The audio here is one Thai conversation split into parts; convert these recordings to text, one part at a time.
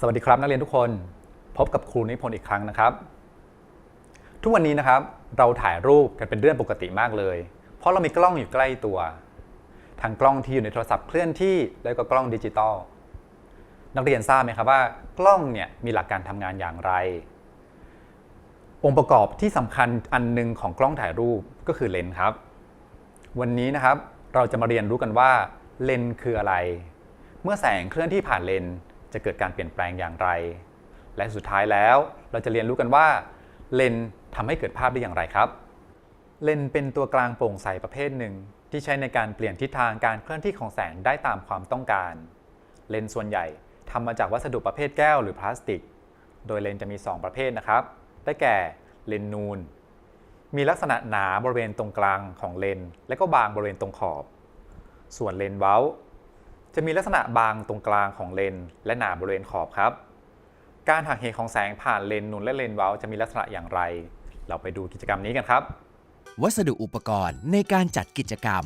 สวัสดีครับนักเรียนทุกคนพบกับครูนิพนธ์อีกครั้งนะครับ ทุกวันนี้นะครับเราถ่ายรูปกันเป็นเรื่องปกติมากเลย เพราะเรามีกล้องอยู่ใกล้ตัว ทั้งกล้องที่อยู่ในโทรศัพท์เคลื่อนที่แล้วก็กล้องดิจิตอลนักเรียนทราบไหมครับว่ากล้องเนี่ยมีหลักการทำงานอย่างไร องค์ประกอบที่สำคัญอันหนึงของกล้องถ่ายรูปก็คือเลนส์ครับ วันนี้นะครับเราจะมาเรียนรู้กันว่าเลนส์คืออะไร เมื่อแสงเคลื่อนที่ผ่านเลนส์ จะเกิดการเปลี่ยนแปลงอย่างไร และสุดท้ายแล้วเราจะเรียนรู้กันว่าเลนทำให้เกิดภาพได้อย่างไรครับเลนเป็นตัวกลางโปร่งใสประเภทหนึ่ง ที่ใช้ในการเปลี่ยนทิศทางการเคลื่อนที่ของแสงได้ตามความต้องการ เลนส่วนใหญ่ทำมาจากวัสดุประเภทแก้วหรือพลาสติก โดยเลนจะมี 2 ประเภทนะครับ ได้แก่เลนนูน มีลักษณะหนาบริเวณตรงกลางของเลน และก็บางบริเวณตรงขอบ ส่วนเลนเว้า จะมีลักษณะบางตรงกลางของเลนส์และหนาบริเวณขอบครับ การหักเหของแสงผ่านเลนส์นูนและเลนส์เว้าจะมีลักษณะอย่างไร เราไปดูกิจกรรมนี้กันครับ วัสดุอุปกรณ์ในการจัดกิจกรรม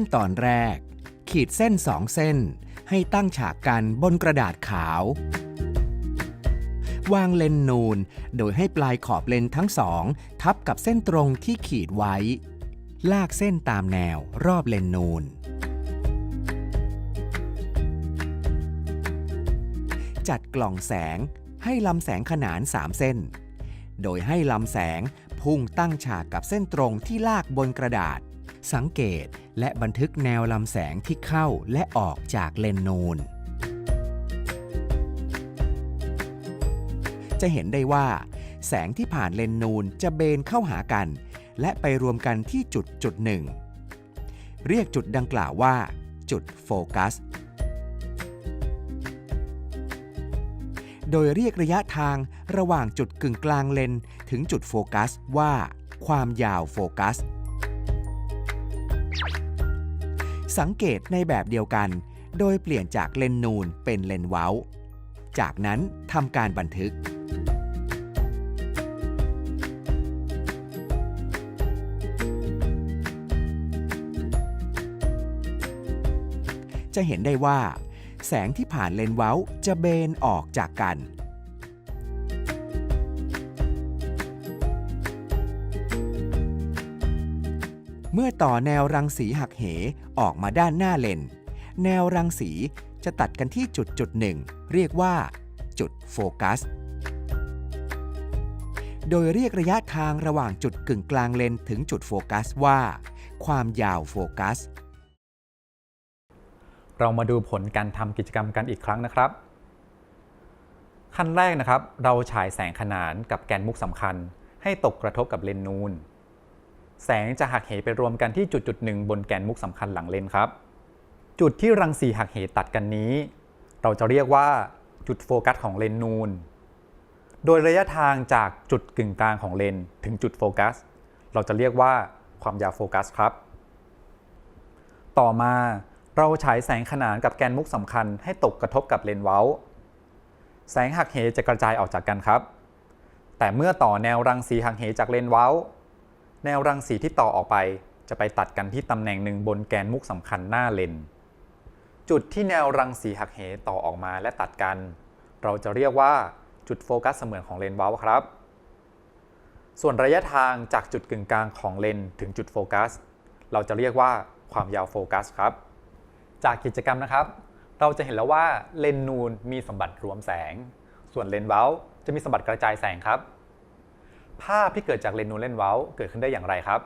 ขั้นตอนแรก ขีดเส้นสองเส้น ให้ตั้งฉากกันบนกระดาษขาว วางเลนนูน โดยให้ปลายขอบเลนทั้งสอง ทับกับเส้นตรงที่ขีดไว้ ลากเส้นตามแนวรอบเลนนูน จัดกล่องแสงให้ลำแสงขนาน3เส้น โดยให้ลำแสงพุ่งตั้งฉากกับเส้นตรงที่ลากบนกระดาษ สังเกตและบันทึกแนวลำแสงที่เข้าและออกจากเลนส์นูน จะเห็นได้ว่า แสงที่ผ่านเลนส์นูนจะเบนเข้าหากัน และไปรวมกันที่จุดจุดหนึ่ง เรียกจุดดังกล่าวว่า จุดโฟกัส โดยเรียกระยะทางระหว่างจุดกึ่งกลางเลนส์ถึงจุดโฟกัสว่า ความยาวโฟกัส สังเกตในแบบเดียวกัน โดยเปลี่ยนจากเลนนูนเป็นเลนเว้า จากนั้นทำการบันทึกจะเห็นได้ว่า แสงที่ผ่านเลนเว้าจะเบนออกจากกัน มื่อต่อแนวรังสีหักเหออกมาด้านหน้าเลน แนวรังสีจะตัดกันที่จุดจุดหนึ่งเรียกว่า จุดโฟกัส โดยเรียกระยะทางระหว่างจุดกึ่งกลางเลนถึงจุดโฟกัสว่า ความยาวโฟกัส เรามาดูผลการทำกิจกรรมกันอีกครั้งนะครับ ขั้นแรกนะครับ เราฉายแสงขนานกับแกนมุกสำคัญ ให้ตกกระทบกับเลนส์นูน แสงจะหักเหไปรวมกันที่จุดจุดหนึ่งบนแกนมุกสำคัญหลังเลนครับ จุดที่รังสีหักเหตัดกันนี้ เราจะเรียกว่าจุดโฟกัสของเลนนูน โดยระยะทางจากจุดกึ่งกลางของเลนถึงจุดโฟกัส เราจะเรียกว่าความยาวโฟกัสครับ ต่อมาเราฉายแสงขนานกับแกนมุกสำคัญให้ตกกระทบกับเลนเว้า แสงหักเหจะกระจายออกจากกันครับ แต่เมื่อต่อแนวรังสีหักเหจากเลนเว้า แนวรังสีที่ต่อออกไปจะไปตัดกันที่ตำแหน่งหนึ่งบนแกนมุกสำคัญหน้าเลน จุดที่แนวรังสีหักเหต่อออกมาและตัดกัน เราจะเรียกว่าจุดโฟกัสเสมือนของเลนเว้าครับ ส่วนระยะทางจากจุดกึ่งกลางของเลนถึงจุดโฟกัส เราจะเรียกว่าความยาวโฟกัสครับ จากกิจกรรมนะครับ เราจะเห็นแล้วว่าเลนนูนมีสมบัติรวมแสง ส่วนเลนเว้าจะมีสมบัติกระจายแสงครับ ภาพที่เกิดจากเลนส์นูนเลนเว้าเกิดขึ้นได้อย่างไรครับ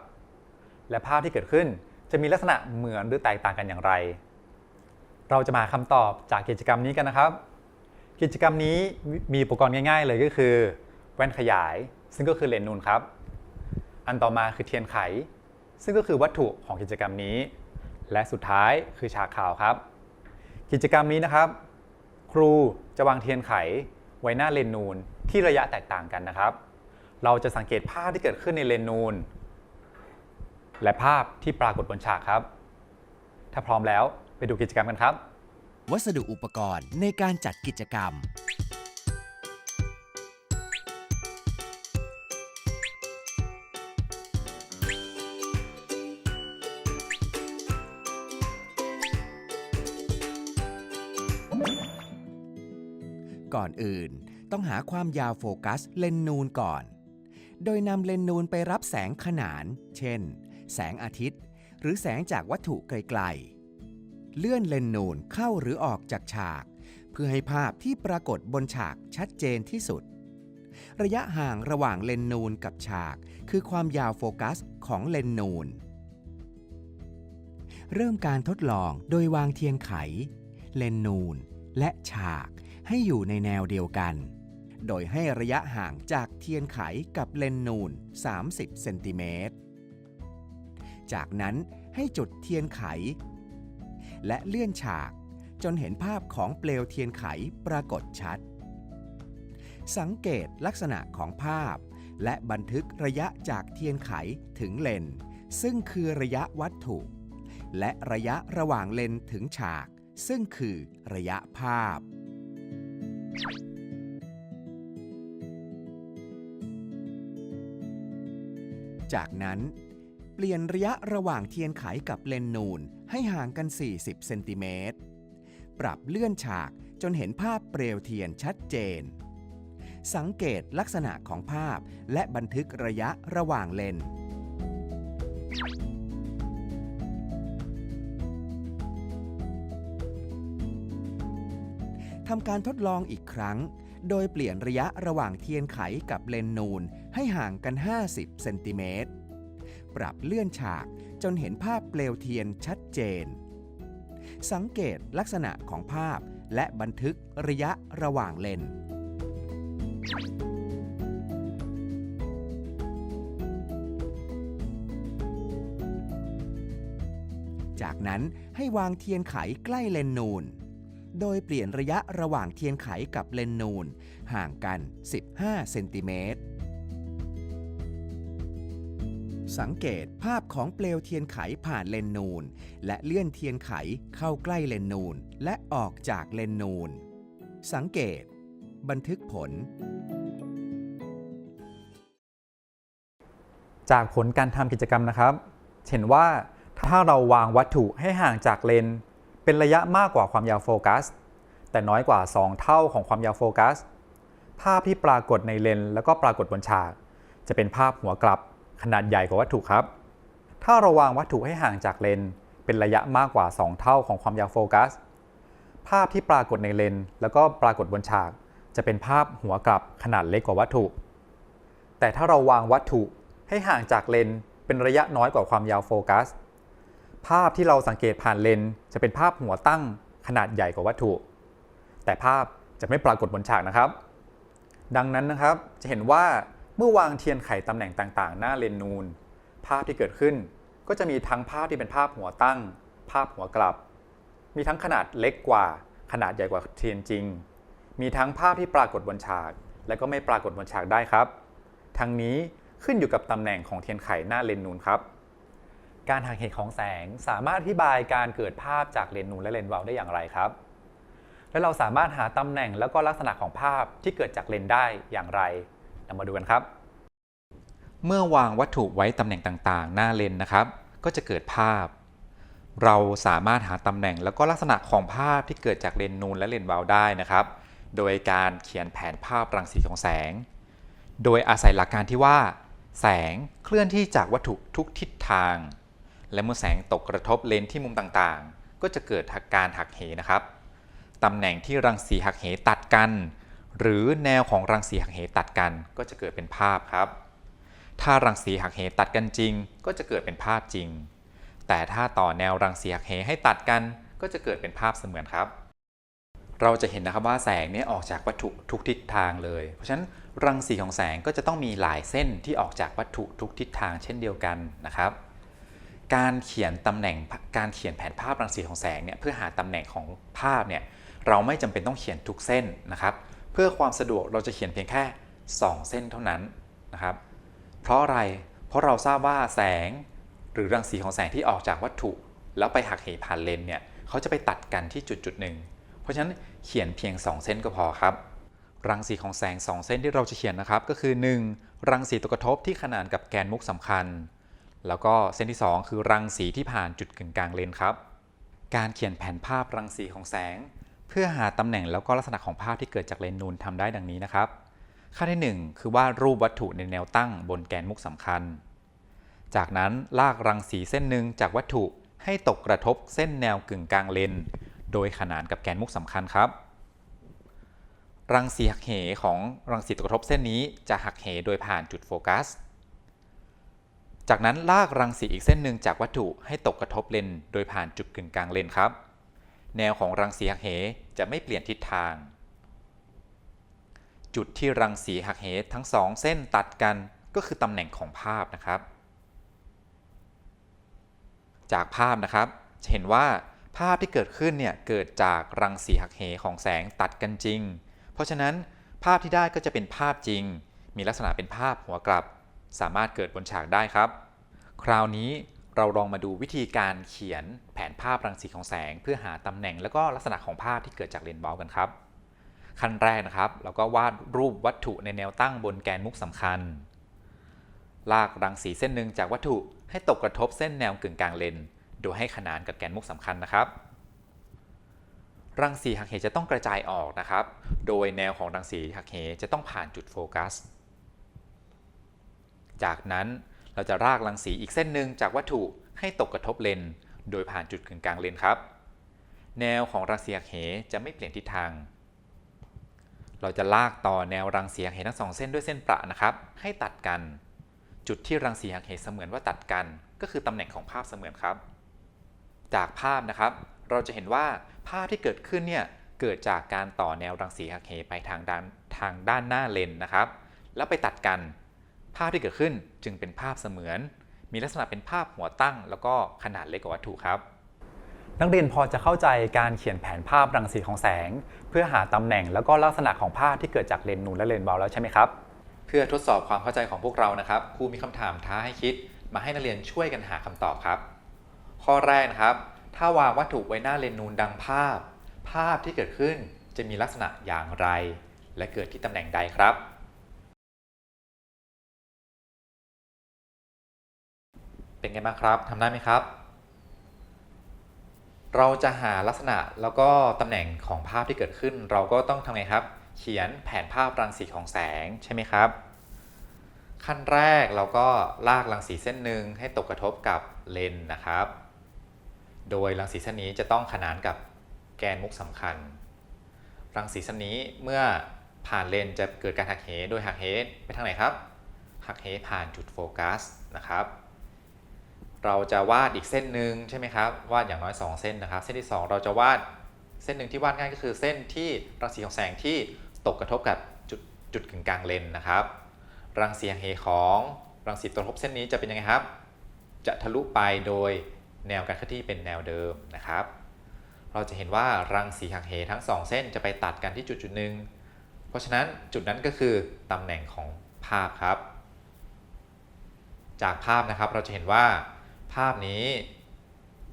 และภาพที่เกิดขึ้นจะมีลักษณะเหมือนหรือแตกต่างกันอย่างไร เราจะมาคำตอบจากกิจกรรมนี้กันนะครับ กิจกรรมนี้มีอุปกรณ์ง่าย ๆ เลยก็คือ แว่นขยาย ซึ่งก็คือเลนส์นูนครับ อันต่อมาคือเทียนไข ซึ่งก็คือวัตถุของกิจกรรมนี้ และสุดท้ายคือฉากขาวครับ กิจกรรมนี้นะครับ ครูจะวางเทียนไขไว้หน้าเลนนูนที่ระยะแตกต่างกันนะครับ เราจะสังเกตภาพที่เกิดขึ้นในเลนนูน และภาพที่ปรากฏบนฉากครับ ถ้าพร้อมแล้วไปดูกิจกรรมกันครับ วัสดุอุปกรณ์ในการจัดกิจกรรม ก่อนอื่น ต้องหาความยาวโฟกัสเลนส์นูนก่อน โดยนำเลนส์นูนไปรับแสงขนาน เช่น แสงอาทิตย์ หรือแสงจากวัตถุไกลๆ เลื่อนเลนส์นูนเข้าหรือออกจากฉาก เพื่อให้ภาพที่ปรากฏบนฉากชัดเจนที่สุด ระยะห่างระหว่างเลนส์นูนกับฉาก คือความยาวโฟกัสของเลนส์นูน เริ่มการทดลองโดยวางเทียนไข เลนส์นูน และฉากให้อยู่ในแนวเดียวกัน โดยให้ระยะห่างจากเทียนไขกับเลนนูน 30 เซนติเมตร จากนั้นให้จุดเทียนไข และเลื่อนฉากจนเห็นภาพของเปลวเทียนไขปรากฏชัด สังเกตลักษณะของภาพ และบันทึกระยะจากเทียนไขถึงเลน ซึ่งคือระยะวัตถุ และระยะระหว่างเลนถึงฉาก ซึ่งคือระยะภาพ จากนั้น เปลี่ยนระยะระหว่างเทียนไขกับเลนนูนให้ห่างกัน 40 เซนติเมตร ปรับเลื่อนฉากจนเห็นภาพเปลวเทียนชัดเจน สังเกตลักษณะของภาพและบันทึกระยะระหว่างเลน ทำการทดลองอีกครั้ง โดยเปลี่ยนระยะระหว่างเทียนไขกับเลนนูน ให้ห่างกัน 50 เซนติเมตร ปรับเลื่อนฉากจนเห็นภาพเปลวเทียนชัดเจน สังเกตลักษณะของภาพและบันทึกระยะระหว่างเลนส์จากนั้นให้วางเทียนไขใกล้เลนส์นูน โดยเปลี่ยนระยะระหว่างเทียนไขกับเลนส์นูน ห่างกัน 15 เซนติเมตร สังเกตภาพของเปลวเทียนไขผ่านเลนส์นูน และเลื่อนเทียนไขเข้าใกล้เลนส์นูน และออกจากเลนส์นูน สังเกต บันทึกผล จากผลการทำกิจกรรมนะครับ เห็นว่าถ้าเราวางวัตถุให้ห่างจากเลนส์เป็นระยะมากกว่าความยาวโฟกัส แต่น้อยกว่า 2 เท่าของความยาวโฟกัส ภาพที่ปรากฏในเลนส์แล้วก็ปรากฏบนฉาก จะเป็นภาพหัวกลับ ขนาดใหญ่กว่าวัตถุครับ ถ้าเราวางวัตถุให้ห่างจากเลนเป็นระยะมากกว่า 2 เท่าของความยาวโฟกัส ภาพที่ปรากฏในเลนแล้วก็ปรากฏบนฉาก จะเป็นภาพหัวกลับขนาดเล็กกว่าวัตถุ แต่ถ้าเราวางวัตถุให้ห่างจากเลนเป็นระยะน้อยกว่าความยาวโฟกัส ภาพที่เราสังเกตผ่านเลนจะเป็นภาพหัวตั้งขนาดใหญ่กว่าวัตถุ แต่ภาพจะไม่ปรากฏบนฉากนะครับ ดังนั้นนะครับจะเห็นว่า เมื่อวางเทียนไขตำแหน่งต่างๆ หน้าเลนนูน ภาพที่เกิดขึ้นก็จะมีทั้งภาพที่เป็นภาพหัวตั้ง ภาพหัวกลับ มีทั้งขนาดเล็กกว่า ขนาดใหญ่กว่าเทียนจริง มีทั้งภาพที่ปรากฏบนฉาก และก็ไม่ปรากฏบนฉากได้ครับ ทั้งนี้ขึ้นอยู่กับตำแหน่งของเทียนไขหน้าเลนนูนครับ การหักเหของแสงสามารถอธิบายการเกิดภาพจากเลนนูนและเลนวาวได้อย่างไรครับ และเราสามารถหาตำแหน่งแล้วก็ลักษณะของภาพที่เกิดจากเลนได้อย่างไร เรามาดูกันครับ เมื่อวางวัตถุไว้ตำแหน่งต่างๆ หน้าเลนนะครับ ก็จะเกิดภาพ เราสามารถหาตำแหน่งแล้วก็ลักษณะของภาพที่เกิดจากเลนนูนและเลนส์วาวได้นะครับ โดยการเขียนแผนภาพรังสีของแสง โดยอาศัยหลักการที่ว่า แสงเคลื่อนที่จากวัตถุทุกทิศทาง และเมื่อแสงตกกระทบเลนที่มุมต่างๆ ก็จะเกิดการหักเหนะครับตำแหน่งที่รังสีหักเหตัดกัน หรือแนวของรังสีหักเหตัดกันก็จะเกิดเป็นภาพครับ ถ้ารังสีหักเหตัดกันจริง ก็จะเกิดเป็นภาพจริง แต่ถ้าต่อแนวรังสีหักเหให้ตัดกัน ก็จะเกิดเป็นภาพเสมือนครับ เราจะเห็นนะครับว่าแสงเนี่ยออกจากวัตถุทุกทิศทางเลย เพราะฉะนั้นรังสีของแสงก็จะต้องมีหลายเส้นที่ออกจากวัตถุทุกทิศทางเช่นเดียวกันนะครับ การเขียนตำแหน่งการเขียนแผนภาพรังสีของแสงเนี่ยเพื่อหาตำแหน่งของภาพเนี่ยเราไม่จำเป็นต้องเขียนทุกเส้นนะครับ เพื่อความสะดวกเราจะเขียนเพียงแค่ 2 เส้นเท่านั้นนะครับ เพราะอะไร เพราะเราทราบว่าแสงหรือรังสีของแสงที่ออกจากวัตถุ แล้วไปหักเหผ่านเลนเนี่ยเขาจะไปตัดกันที่จุดจุดหนึ่ง เพราะฉะนั้นเขียนเพียง 2 เส้นก็พอครับ รังสีของแสง 2 เส้นที่เราจะเขียนนะครับ ก็คือ 1. รังสีตกกระทบที่ขนานกับแกนมุกสำคัญ แล้วก็เส้นที่ 2 คือรังสีที่ผ่านจุดกึ่งกลางเลนครับ การเขียนแผนภาพรังสีของแสง พื่อหาตำแหน่งแล้วก็ลักษณะของภาพที่เกิดจากเลนนูนทำได้ดังนี้นะครับ ขั้นที่ 1 คือวาดรูปวัตถุในแนวตั้งบนแกนมุกสำคัญ จากนั้นลากรังสีเส้นหนึ่งจากวัตถุให้ตกกระทบเส้นแนวกึ่งกลางเลนโดยขนานกับแกนมุกสำคัญครับ รังสีหักเหของรังสีตกกระทบเส้นนี้จะหักเหโดยผ่านจุดโฟกัส จากนั้นลากรังสีอีกเส้นหนึ่งจากวัตถุให้ตกกระทบเลนโดยผ่านจุดกึ่งกลางเลนครับ แนวของรังสีหักเห จะไม่เปลี่ยนทิศทาง จุดที่รังสีหักเหทั้งสองเส้นตัดกันก็คือตำแหน่งของภาพนะครับ จากภาพนะครับจะเห็นว่าภาพที่เกิดขึ้นเนี่ยเกิดจากรังสีหักเหของแสงตัดกันจริง เพราะฉะนั้นภาพที่ได้ก็จะเป็นภาพจริง มีลักษณะเป็นภาพหัวกลับ สามารถเกิดบนฉากได้ครับ คราวนี้ เราลองมาดูวิธีการเขียนแผนภาพรังสีของแสง เพื่อหาตำแหน่งและก็ลักษณะของภาพที่เกิดจากเลนส์เบลกันครับ ขั้นแรกนะครับ เราก็วาดรูปวัตถุในแนวตั้งบนแกนมุกสำคัญ ลากรังสีเส้นหนึ่งจากวัตถุให้ตกกระทบเส้นแนวกึ่งกลางเลน โดยให้ขนานกับแกนมุกสำคัญนะครับ รังสีหักเหจะต้องกระจายออกนะครับ โดยแนวของรังสีหักเหจะต้องผ่านจุดโฟกัส จากนั้น เราจะรากรังสีอีกเส้นหนึ่งจากวัตถุให้ตกกระทบเลนโดยผ่านจุดกึ่งกลางเลนครับ แนวของรังสีหักเหจะไม่เปลี่ยนทิศทาง เราจะลากต่อแนวรังสีหักเหทั้งสองเส้นด้วยเส้นประนะครับ ให้ตัดกัน จุดที่รังสีหักเหเสมือนว่าตัดกัน ก็คือตำแหน่งของภาพเสมือนครับ จากภาพนะครับ เราจะเห็นว่าภาพที่เกิดขึ้นเนี่ยเกิดจากการต่อแนวรังสีหักเหไปทางด้านทางด้านหน้าเลนนะครับ แล้วไปตัดกัน ภาพที่เกิดขึ้นจึงเป็นภาพเสมือน มีลักษณะเป็นภาพหัวตั้ง แล้วก็ขนาดเล็กกว่าวัตถุครับ นักเรียนพอจะเข้าใจการเขียนแผนภาพรังสีของแสง เพื่อหาตำแหน่งแล้วก็ลักษณะของภาพที่เกิดจากเลนส์นูนและเลนส์เบาแล้วใช่ไหมครับเพื่อทดสอบความเข้าใจของพวกเรานะครับครูมีคำถามท้าให้คิด มาให้นักเรียนช่วยกันหาคำตอบครับ ข้อแรกนะครับ ถ้าวางวัตถุไว้หน้าเลนส์นูนดังภาพ ภาพที่เกิดขึ้นจะมีลักษณะอย่างไร และเกิดที่ตำแหน่งใดครับ เป็นไงบ้างครับทำได้ไหมครับ เราจะหาลักษณะแล้วก็ตำแหน่งของภาพที่เกิดขึ้น เราก็ต้องทำไงครับ เขียนแผนภาพรังสีของแสงใช่ไหมครับ ขั้นแรกเราก็ลากรังสีเส้นหนึ่งให้ตกกระทบกับเลนส์นะครับ โดยรังสีเส้นนี้จะต้องขนานกับแกนมุกสำคัญ รังสีเส้นนี้เมื่อผ่านเลนส์จะเกิดการหักเห โดยหักเหไปทางไหนครับ หักเหผ่านจุดโฟกัสนะครับ เราจะวาดอีกเส้นหนึ่งใช่ไหมครับวาดอย่างน้อย 2 เส้นนะครับ เส้นที่ 2 เราจะวาดเส้นหนึ่งที่วาดง่ายก็คือเส้นที่รังสีของแสงที่ตกกระทบกับจุดจุดกึ่งกลางเลนนะครับ รังสีหักเหของรังสีตกกระทบเส้นนี้จะเป็นยังไงครับ จะทะลุไปโดยแนวการเคลื่อนที่เป็นแนวเดิมนะครับ เราจะเห็นว่ารังสีหักเหทั้ง 2 เส้นจะไปตัดกันที่จุดจุดหนึ่งเพราะฉะนั้นจุดนั้นก็คือตำแหน่งของภาพครับ จากภาพนะครับเราจะเห็นว่า ภาพนี้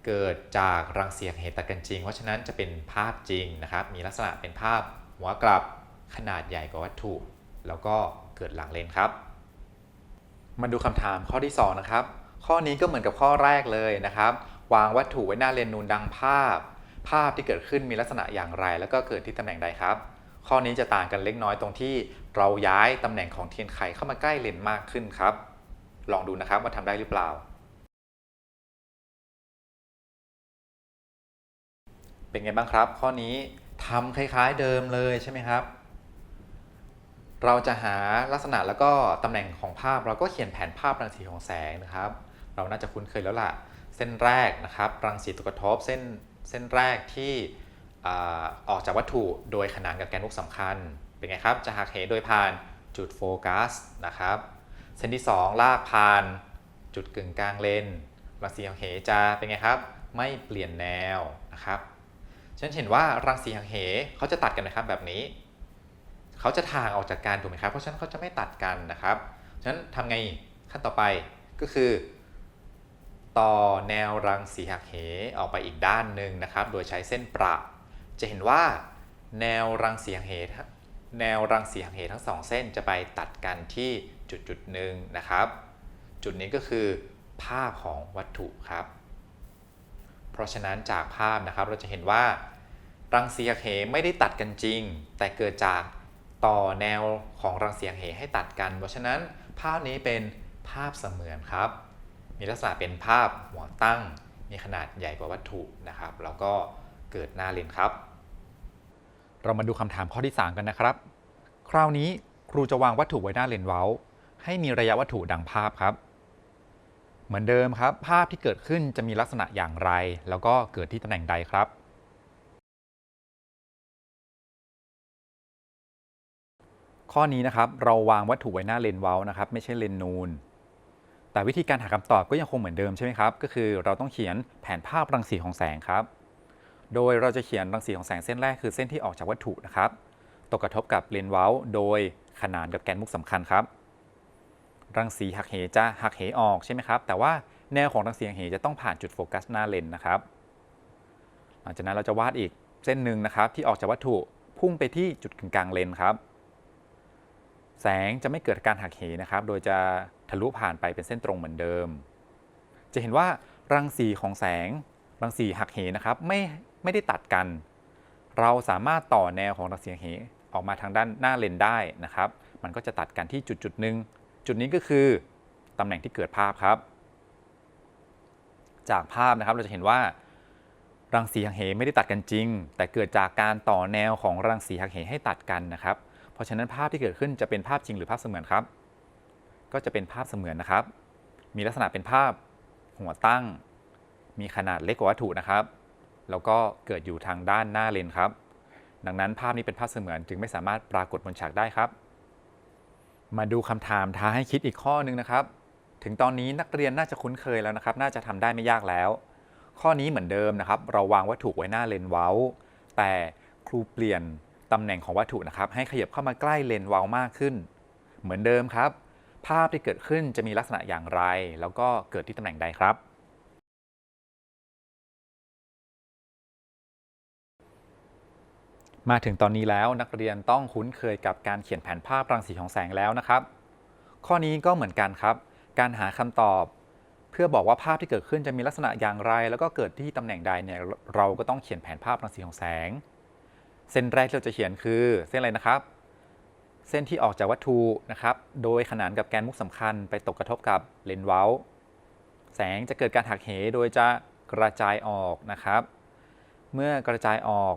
เกิดจากรังเสีหักเหตัดกันจริง เพราะฉะนั้นจะเป็นภาพจริงนะครับ มีลักษณะเป็นภาพหัวกลับขนาดใหญ่กว่าวัตถุ แล้วก็เกิดหลังเลนครับ มาดูคำถามข้อที่ 2 นะครับ ข้อนี้ก็เหมือนกับข้อแรกเลยนะครับ วางวัตถุไว้หน้าเลนนูนดังภาพ ภาพที่เกิดขึ้นมีลักษณะอย่างไร แล้วก็เกิดที่ตำแหน่งใดครับ ข้อนี้จะต่างกันเล็กน้อยตรงที่เราย้ายตำแหน่งของเทียนไขเข้ามาใกล้เลนมากขึ้นครับ ลองดูนะครับว่าทำได้หรือเปล่า เป็นไงบ้างครับ ข้อนี้ทำคล้ายๆเดิมเลยใช่ไหมครับ เราจะหาลักษณะแล้วก็ตำแหน่งของภาพเราก็เขียนแผนภาพรังสีของแสงนะครับ เราน่าจะคุ้นเคยแล้วล่ะ เส้นแรกนะครับ รังสีตกกระทบเส้นเส้นแรกที่ออกจากวัตถุโดยขนานกับแกนมุกสำคัญ เป็นไงครับ จะหักเหโดยผ่านจุดโฟกัสนะครับ เส้นที่ 2 ลากผ่านจุดกึ่งกลางเลนรังสีหักเหจะเป็นไงครับ ไม่เปลี่ยนแนวนะครับ ฉันเห็นว่ารังสีหักเหเขาจะตัดกันนะครับแบบนี้ เขาจะทางออกจากกันถูกไหมครับ เพราะฉะนั้นเขาจะไม่ตัดกันนะครับฉะนั้นทำไงขั้นต่อไปก็คือ ต่อแนวรังสีหักเหออกไปอีกด้านหนึ่งนะครับ โดยใช้เส้นประ จะเห็นว่า แนวรังสีหักเหแนวรังสีหักเหทั้งสองเส้นจะไปตัดกันที่จุดจุดหนึ่งนะครับ จุดนี้ก็คือภาพของวัตถุครับ ราะฉะนั้นจากภาพนะครับเราจะเห็นว่า รังสีหักเหไม่ได้ตัดกันจริง แต่เกิดจากต่อแนวของรังสีหักเหให้ตัดกัน เพราะฉะนั้นภาพนี้เป็นภาพเสมือนครับ มีลักษณะเป็นภาพหัวตั้ง มีขนาดใหญ่กว่าวัตถุนะครับ แล้วก็เกิดหน้าเลนครับ เรามาดูคำถามข้อที่ 3 กันนะครับ คราวนี้ครูจะวางวัตถุไว้หน้าเลนเว้า ให้มีระยะวัตถุดังภาพครับ เหมือนเดิมครับ ภาพที่เกิดขึ้นจะมีลักษณะอย่างไร แล้วก็เกิดที่ตำแหน่งใดครับ ข้อนี้นะครับเราวางวัตถุไว้หน้าเลนส์เว้านะครับ ไม่ใช่เลนส์นูน แต่วิธีการหาคำตอบก็ยังคงเหมือนเดิมใช่ไหมครับ ก็คือเราต้องเขียนแผนภาพรังสีของแสงครับ โดยเราจะเขียนรังสีของแสงเส้นแรกคือเส้นที่ออกจากวัตถุนะครับ ตกกระทบกับเลนส์เว้า โดยขนานกับแกนมุกสำคัญครับ รังสีหักเหจะหักเหออกใช่ไหมครับ แต่ว่าแนวของรังสีหักเหจะต้องผ่านจุดโฟกัสหน้าเลนส์นะครับ หลังจากนั้นเราจะวาดอีกเส้นหนึ่งนะครับ ที่ออกจากวัตถุพุ่งไปที่จุดกึ่งกลางเลนส์ครับ แสงจะไม่เกิดการหักเหนะครับ โดยจะทะลุผ่านไปเป็นเส้นตรงเหมือนเดิม จะเห็นว่ารังสีของแสงรังสีหักเหนะครับไม่ไม่ได้ตัดกัน เราสามารถต่อแนวของรังสีหักเหออกมาทางด้านหน้าเลนได้นะครับ มันก็จะตัดกันที่จุดจุดหนึ่ง จุดนี้ก็คือตำแหน่งที่เกิดภาพครับ จากภาพนะครับเราจะเห็นว่ารังสีหักเหไม่ได้ตัดกันจริง แต่เกิดจากการต่อแนวของรังสีหักเหให้ตัดกันนะครับ เพราะฉะนั้นภาพที่เกิดขึ้นจะเป็นภาพจริงหรือภาพเสมือนครับ ก็จะเป็นภาพเสมือนนะครับ มีลักษณะเป็นภาพหัวตั้ง มีขนาดเล็กกว่าวัตถุนะครับ แล้วก็เกิดอยู่ทางด้านหน้าเลนครับ ดังนั้นภาพนี้เป็นภาพเสมือนจึงไม่สามารถปรากฏบนฉากได้ครับ มาดูคำถามท้าให้คิดอีกข้อหนึ่งนะครับ ถึงตอนนี้นักเรียนน่าจะคุ้นเคยแล้วนะครับ น่าจะทำได้ไม่ยากแล้ว ข้อนี้เหมือนเดิมนะครับ เราวางวัตถุไว้หน้าเลนเว้า แต่ครูเปลี่ยนตำแหน่งของวัตถุนะครับ ให้ขยับเข้ามาใกล้เลนเว้ามากขึ้น เหมือนเดิมครับ ภาพที่เกิดขึ้นจะมีลักษณะอย่างไร แล้วก็เกิดที่ตำแหน่งใดครับ มาถึงตอนนี้แล้วนักเรียนต้องคุ้นเคยกับการเขียนแผนภาพรังสีของแสงแล้วนะครับ ข้อนี้ก็เหมือนกันครับ การหาคำตอบ เพื่อบอกว่าภาพที่เกิดขึ้นจะมีลักษณะอย่างไร แล้วก็เกิดที่ตำแหน่งใดเนี่ยเราก็ต้องเขียนแผนภาพรังสีของแสง เส้นแรกที่เราจะเขียนคือเส้นอะไรนะครับ เส้นที่ออกจากวัตถุนะครับ โดยขนานกับแกนมุกสำคัญไปตกกระทบกับเลนส์เว้า แสงจะเกิดการหักเหโดยจะกระจายออกนะครับ เมื่อกระจายออก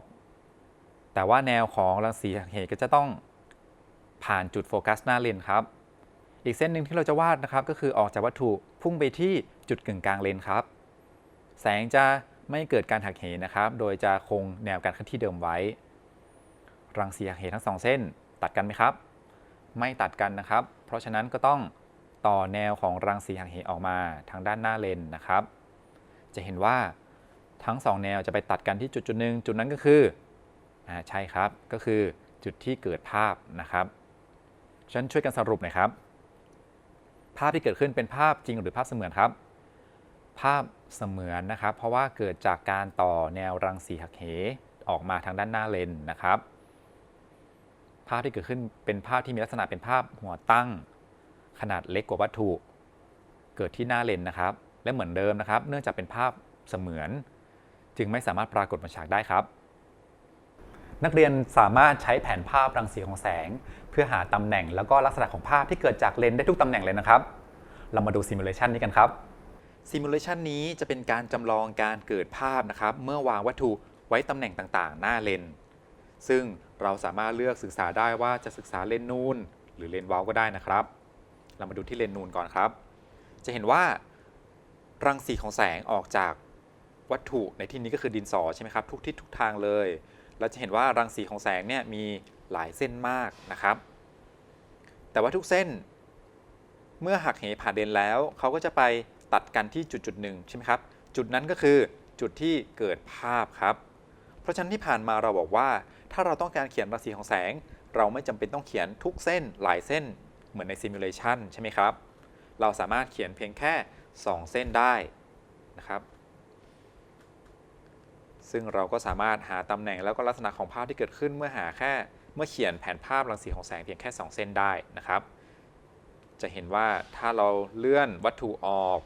แต่ว่าแนวของรังสีหักเหก็จะต้องผ่านจุดโฟกัสหน้าเลนครับ อีกเส้นหนึ่งที่เราจะวาดนะครับ ก็คือออกจากวัตถุพุ่งไปที่จุดกึ่งกลางเลนครับ แสงจะไม่เกิดการหักเหนะครับ โดยจะคงแนวการเคลื่อนที่เดิมไว้ รังสีหักเหทั้งสองเส้นตัดกันไหมครับ ไม่ตัดกันนะครับ เพราะฉะนั้นก็ต้องต่อแนวของรังสีหักเหออกมาทางด้านหน้าเลนนะครับ จะเห็นว่าทั้งสองแนวจะไปตัดกันที่จุดจุดหนึ่งจุดนั้นก็คือ ใช่ครับ ก็คือจุดที่เกิดภาพนะครับฉันช่วยกันสรุปหน่อยครับ ภาพที่เกิดขึ้นเป็นภาพจริงหรือภาพเสมือนครับ ภาพเสมือนนะครับ เพราะว่าเกิดจากการต่อแนวรังสีหักเหออกมาทางด้านหน้าเลนส์นะครับ ภาพที่เกิดขึ้นเป็นภาพที่มีลักษณะเป็นภาพหัวตั้ง ขนาดเล็กกว่าวัตถุ เกิดที่หน้าเลนส์นะครับ และเหมือนเดิมนะครับ เนื่องจากเป็นภาพเสมือน จึงไม่สามารถปรากฏบนฉากได้ครับ นักเรียนสามารถใช้แผนภาพรังสีของแสง เพื่อหาตำแหน่งแล้วก็ลักษณะของภาพที่เกิดจากเลนส์ได้ทุกตำแหน่งเลยนะครับ เรามาดูซิมูเลชันนี้กันครับซิมูเลชันนี้จะเป็นการจำลองการเกิดภาพนะครับ เมื่อวางวัตถุไว้ตำแหน่งต่างๆ หน้าเลนซึ่งเราสามารถเลือกศึกษาได้ว่าจะศึกษาเลนนูนหรือเลนว้าก็ได้นะครับ เรามาดูที่เลนนูนก่อนครับ จะเห็นว่ารังสีของแสงออกจากวัตถุในที่นี้ก็คือดินสอใช่ไหมครับ ทุกทิศทุกทางเลย เราจะเห็นว่ารังสีของแสงเนี่ยมีหลายเส้นมากนะครับ แต่ว่าทุกเส้น เมื่อหักเหผ่านเลนแล้วเขาก็จะไปตัดกันที่จุดจุดหนึ่งใช่ไหมครับ จุดนั้นก็คือจุดที่เกิดภาพครับ เพราะฉะนั้นที่ผ่านมาเราบอกว่า ถ้าเราต้องการเขียนรังสีของแสง เราไม่จำเป็นต้องเขียนทุกเส้นหลายเส้นเหมือนในซิมูเลชันใช่ไหมครับ เราสามารถเขียนเพียงแค่ 2 เส้นได้นะครับ ซึ่งเราก็สามารถหาตำแหน่งแล้วก็ลักษณะของภาพที่เกิดขึ้นเมื่อหาแค่เมื่อเขียนแผนภาพรังสีของแสงเพียงแค่ 2 เส้นได้นะครับ จะเห็นว่าถ้าเราเลื่อนวัตถุออก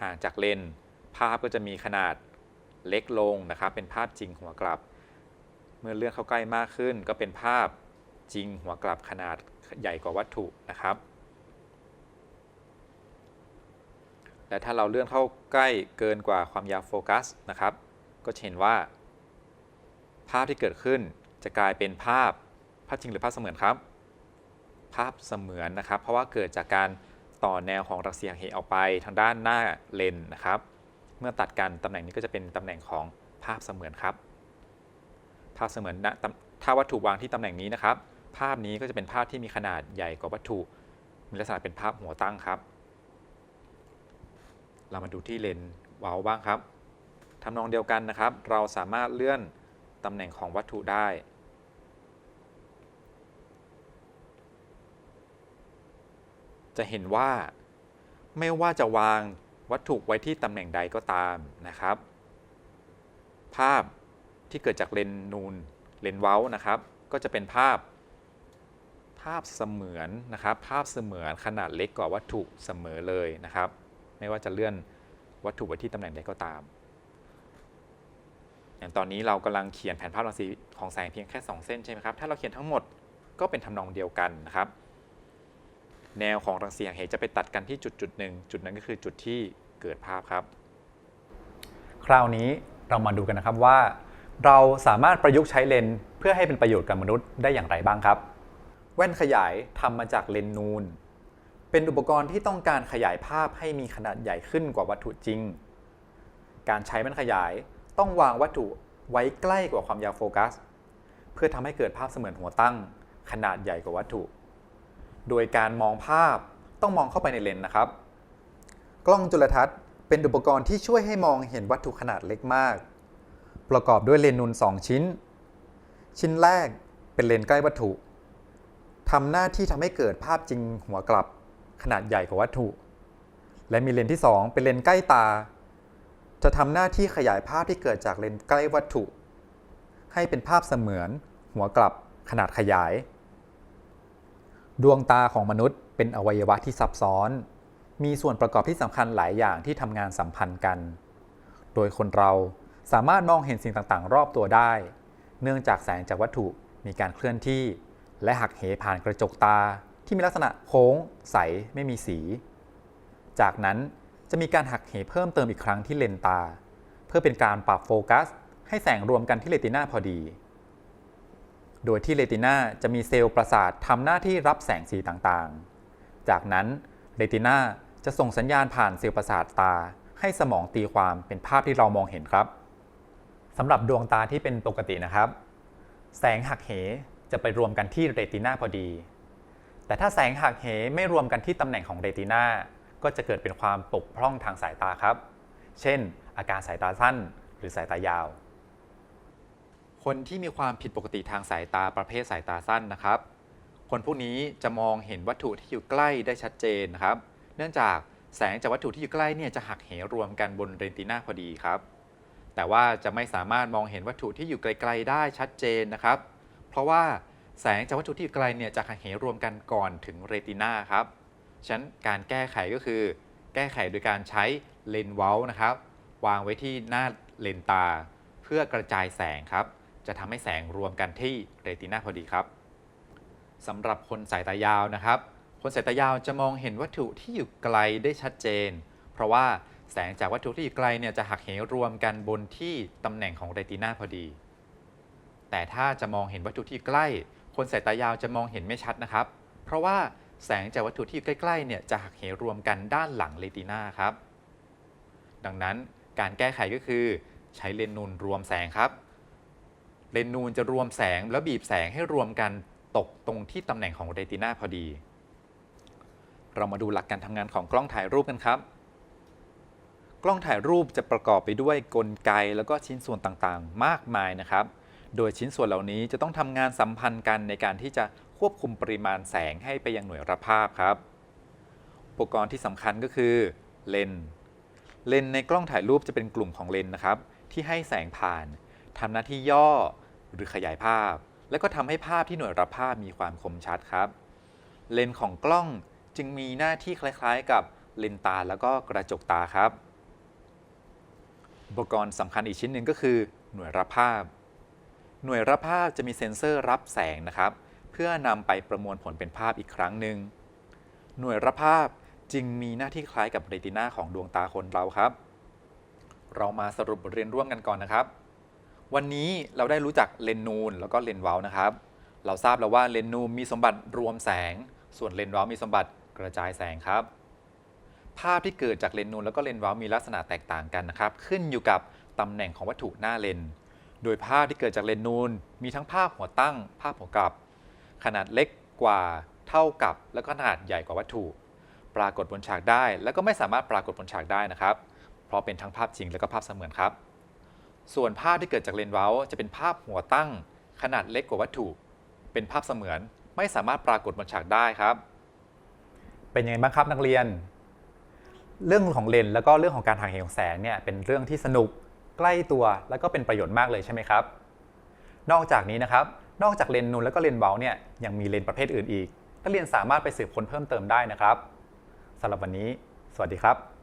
ห่างจากเลนภาพก็จะมีขนาดเล็กลงนะครับ เป็นภาพจริงหัวกลับ เมื่อเลื่อนเข้าใกล้มากขึ้น ก็เป็นภาพจริงหัวกลับขนาดใหญ่กว่าวัตถุนะครับ และถ้าเราเลื่อนเข้าใกล้เกินกว่าความยาวโฟกัสนะครับ ก็จะเห็นว่า ภาพที่เกิดขึ้นจะกลายเป็นภาพภาพจริงหรือภาพเสมือนครับ ภาพเสมือนนะครับ เพราะว่าเกิดจากการต่อแนวของรังสีหักเหออกไปทางด้านหน้าเลนนะครับ เมื่อตัดกันตำแหน่งนี้ก็จะเป็นตำแหน่งของภาพเสมือนครับ ภาพเสมือนณตำถ้าวัตถุวางที่ตำแหน่งนี้นะครับ ภาพนี้ก็จะเป็นภาพที่มีขนาดใหญ่กว่าวัตถุ มีลักษณะเป็นภาพหัวตั้งครับ เรามาดูที่เลนเว้าบ้างครับ ทำนองเดียวกันนะครับ เราสามารถเลื่อนตำแหน่งของวัตถุได้ จะเห็นว่าไม่ว่าจะวางวัตถุไว้ที่ตำแหน่งใดก็ตามนะครับ ภาพที่เกิดจากเลนส์นูนเลนส์เว้านะครับ ก็จะเป็นภาพ ภาพเสมือนนะครับ ภาพเสมือนขนาดเล็กกว่าวัตถุเสมอเลยนะครับ ไม่ว่าจะเลื่อนวัตถุไว้ที่ตำแหน่งใดก็ตาม อย่างตอนนี้เรากำลังเขียนแผนภาพรังสีของแสงเพียงแค่ 2 เส้นใช่ไหมครับ ถ้าเราเขียนทั้งหมดก็เป็นทำนองเดียวกันนะครับ แนวของรังสีแหักเหจะไปตัดกันที่จุดจุดหนึ่งจุดนั้นก็คือจุดที่เกิดภาพครับ คราวนี้เรามาดูกันนะครับว่า เราสามารถประยุกต์ใช้เลนส์เพื่อให้เป็นประโยชน์กับมนุษย์ได้อย่างไรบ้างครับ แว่นขยายทำมาจากเลนส์นูน เป็นอุปกรณ์ที่ต้องการขยายภาพให้มีขนาดใหญ่ขึ้นกว่าวัตถุจริง การใช้แว่นขยาย ต้องวางวัตถุไว้ใกล้กว่าความยาวโฟกัส เพื่อทำให้เกิดภาพเสมือนหัวตั้ง ขนาดใหญ่กว่าวัตถุ โดยการมองภาพต้องมองเข้าไปในเลนส์นะครับ กล้องจุลทรรศน์เป็นอุปกรณ์ที่ช่วยให้มองเห็นวัตถุขนาดเล็กมาก ประกอบด้วยเลนส์นูน2 ชิ้น ชิ้นแรกเป็นเลนส์ใกล้วัตถุทำหน้าที่ทำให้เกิดภาพจริงหัวกลับขนาดใหญ่กว่าวัตถุ และมีเลนส์ที่ 2 เป็นเลนส์ใกล้ตา จะทำหน้าที่ขยายภาพที่เกิดจากเลนส์ใกล้วัตถุ ให้เป็นภาพเสมือนหัวกลับขนาดขยาย ดวงตาของมนุษย์เป็นอวัยวะที่ซับซ้อน มีส่วนประกอบที่สำคัญหลายอย่างที่ทำงานสัมพันธ์กัน โดยคนเราสามารถมองเห็นสิ่งต่างๆ รอบตัวได้ เนื่องจากแสงจากวัตถุมีการเคลื่อนที่ และหักเหผ่านกระจกตาที่มีลักษณะโค้ง ใสไม่มีสี จากนั้น จะมีการหักเหเพิ่มเติมอีกครั้งที่เลนตา เพื่อเป็นการปรับโฟกัส ให้แสงรวมกันที่เรติน่าพอดี โดยที่เรติน่าจะมีเซลล์ประสาททำหน้าที่รับแสงสีต่างๆ จากนั้นเรติน่าจะส่งสัญญาณผ่านเซลล์ประสาทตา ให้สมองตีความเป็นภาพที่เรามองเห็นครับสำหรับดวงตาที่เป็นปกตินะครับ แสงหักเหจะไปรวมกันที่เรติน่าพอดี แต่ถ้าแสงหักเหไม่รวมกันที่ตำแหน่งของเรติน่า ก็จะเกิดเป็นความปกพร่องทางสายตาครับ เช่น อาการสายตาสั้นหรือสายตายาว คนที่มีความผิดปกติทางสายตาประเภทสายตาสั้นนะครับ คนพวกนี้จะมองเห็นวัตถุที่อยู่ใกล้ได้ชัดเจนนะครับ เนื่องจากแสงจากวัตถุที่อยู่ใกล้เนี่ยจะหักเหรวมกันบนเรตินาพอดีครับ แต่ว่าจะไม่สามารถมองเห็นวัตถุที่อยู่ไกล ๆ ได้ชัดเจนนะครับ เพราะว่าแสงจากวัตถุที่อยู่ไกลเนี่ยจะหักเหรวมกันก่อนถึงเรตินาครับ ฉะนั้นการแก้ไขก็คือ แก้ไขโดยการใช้เลนส์เว้านะครับ วางไว้ที่หน้าเลนตา เพื่อกระจายแสงครับ จะทำให้แสงรวมกันที่เรตินาพอดีครับสำหรับคนสายตายาวนะครับ คนสายตายาวจะมองเห็นวัตถุที่อยู่ไกลได้ชัดเจน เพราะว่าแสงจากวัตถุที่อยู่ไกลเนี่ยจะหักเหรวมกันบนที่ตำแหน่งของเรตินาพอดี แต่ถ้าจะมองเห็นวัตถุที่ใกล้ คนสายตายาวจะมองเห็นไม่ชัดนะครับ เพราะว่า แสงจากวัตถุที่อยู่ใกล้ๆเนี่ยจะหักเหรวมกันด้านหลังเรตินาครับ ดังนั้นการแก้ไขก็คือ ใช้เลนส์นูนรวมแสงครับ เลนส์นูนจะรวมแสงแล้วบีบแสงให้รวมกันตกตรงที่ตำแหน่งของเรตินาพอดี เรามาดูหลักการทำงานของกล้องถ่ายรูปกันครับ กล้องถ่ายรูปจะประกอบไปด้วยกลไกแล้วก็ชิ้นส่วนต่างๆ มากมายนะครับ โดยชิ้นส่วนเหล่านี้จะต้องทำงานสัมพันธ์กันในการที่จะควบคุมปริมาณแสงให้ไปยังหน่วยรับภาพครับ อุปกรณ์ที่สำคัญก็คือเลนส์เลนส์ในกล้องถ่ายรูปจะเป็นกลุ่มของเลนส์นะครับ ที่ให้แสงผ่านทำหน้าที่ย่อหรือขยายภาพ และก็ทำให้ภาพที่หน่วยรับภาพมีความคมชัดครับ เลนส์ของกล้องจึงมีหน้าที่คล้ายๆ กับเลนตาแล้วก็กระจกตาครับ อุปกรณ์สำคัญอีกชิ้นหนึ่งก็คือหน่วยรับภาพ หน่วยรับภาพจะมีเซ็นเซอร์รับแสงนะครับ เพื่อนำไปประมวลผลเป็นภาพอีกครั้งหนึ่งหน่วยรับภาพจึงมีหน้าที่คล้ายกับเรตินาของดวงตาคนเราครับ เรามาสรุปบทเรียนร่วมกันก่อนนะครับ วันนี้เราได้รู้จักเลนนูนแล้วก็เลนเว้านะครับ เราทราบแล้วว่าเลนนูนมีสมบัติรวมแสง ส่วนเลนเว้ามีสมบัติกระจายแสงครับ ภาพที่เกิดจากเลนนูนแล้วก็เลนเว้ามีลักษณะแตกต่างกันนะครับ ขึ้นอยู่กับตำแหน่งของวัตถุหน้าเลนส์ โดยภาพที่เกิดจากเลนส์นูนมีทั้งภาพหัวตั้ง ภาพหัวกลับ ขนาดเล็กกว่าเท่ากับ แล้วก็ขนาดใหญ่กว่าวัตถุ ปรากฏบนฉากได้ แล้วก็ไม่สามารถปรากฏบนฉากได้นะครับ เพราะเป็นทั้งภาพจริงและก็ภาพเสมือนครับ ส่วนภาพที่เกิดจากเลนส์เว้าจะเป็นภาพหัวตั้ง ขนาดเล็กกว่าวัตถุ เป็นภาพเสมือนไม่สามารถปรากฏบนฉากได้ครับ เป็นยังไงบ้างครับนักเรียน เรื่องของเลนส์แล้วก็เรื่องของการหักเหของแสงเนี่ยเป็นเรื่องที่สนุก ใกล้ตัวแล้วก็เป็นประโยชน์มากเลยใช่ไหมครับ นอกจากนี้นะครับ นอกจากเลนส์นูนแล้วก็เลนส์เบลเนี่ยยังมีเลนส์ประเภทอื่นอีกนักเรียนสามารถไปสืบค้นเพิ่มเติมได้นะครับสำหรับวันนี้ สวัสดีครับ